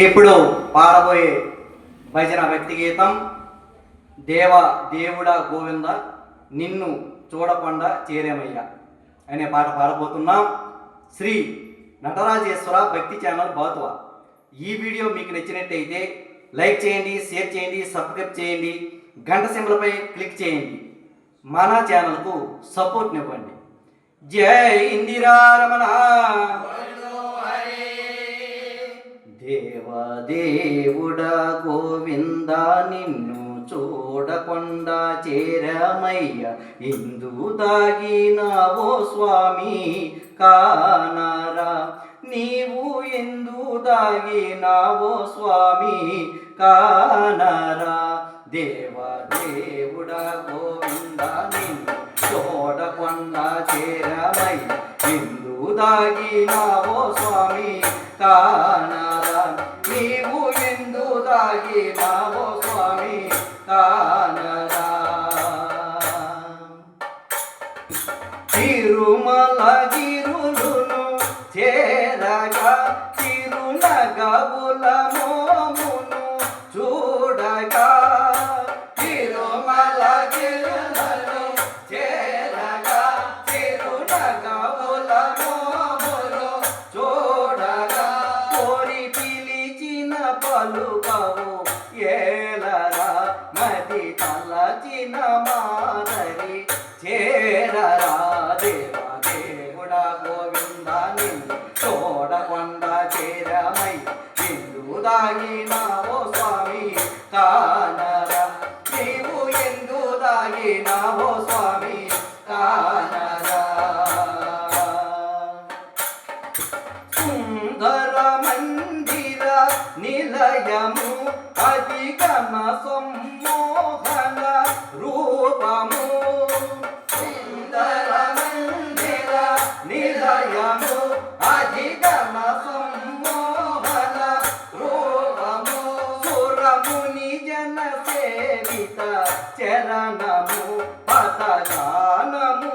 ఇప్పుడు పాడబోయే భజన వ్యక్తి గీతం దేవ దేవుడ గోవింద నిన్ను చూడకుండా చేరేమయ్యా అనే పాట పాడబోతున్నాం. శ్రీ నటరాజేశ్వర భక్తి ఛానల్ బాతువ ఈ వీడియో మీకు నచ్చినట్టయితే లైక్ చేయండి షేర్ చేయండి సబ్స్క్రైబ్ చేయండి గంట సింబలపై క్లిక్ చేయండి. మన ఛానల్కు సపోర్ట్నివ్వండి. జై ఇందిరారమణ! దేవుడా గోవింద నిన్ను చూడకుండా చేరమయ్య. ఇందు దాగినావో స్వామి కానారా. నీవు ఎందు దాగినావో స్వామి కానారా. దేవ దేవుడా గోవింద నిన్ను చూడకుండా చేరమయ్య. ఇందు దాగినావో స్వామి కానరా ఎందు స్వామి తిరుమల గిరులును చేరగా తిరునగవుల పిలిచిన పలుకవు ఏలరా మది తలచిన మాదరి. చేరరా దేవా దేవుడ గోవింద నిన్ను చూడకొండ చేరమై ఇందు దాగినా నిలయము అధిగమ సమ్మోహన రూపము. సుందర మందిర నిలయము అధిగమ సమ్మోహన రూపము. సురముని జన సేవిత చరణము పతగానము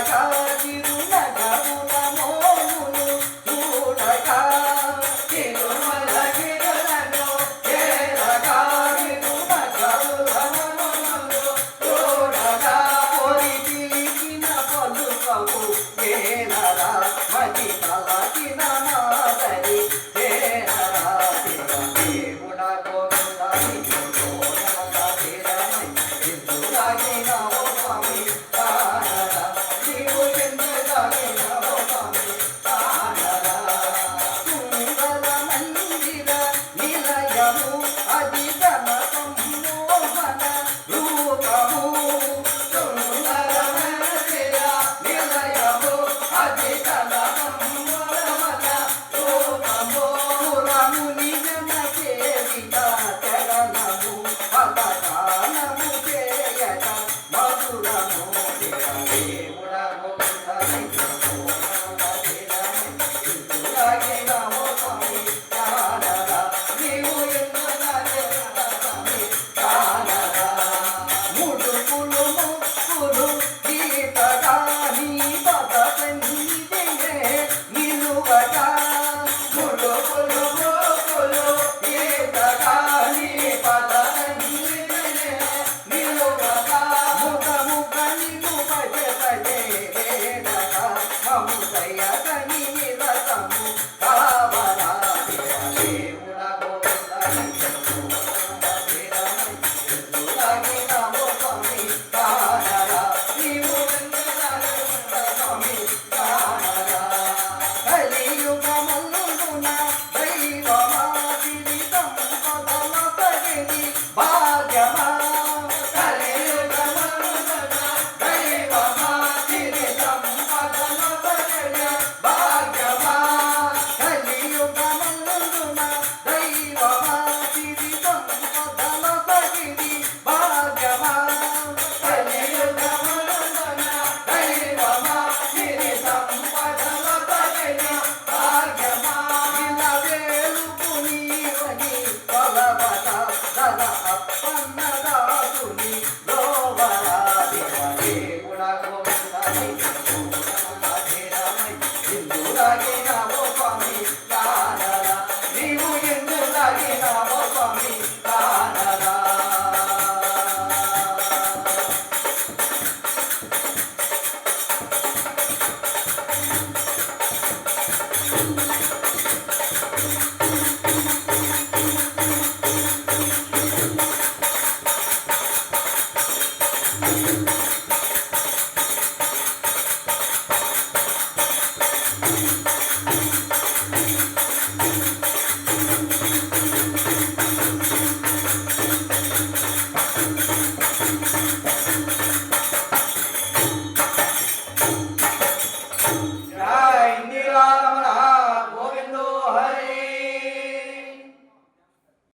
తిరుమల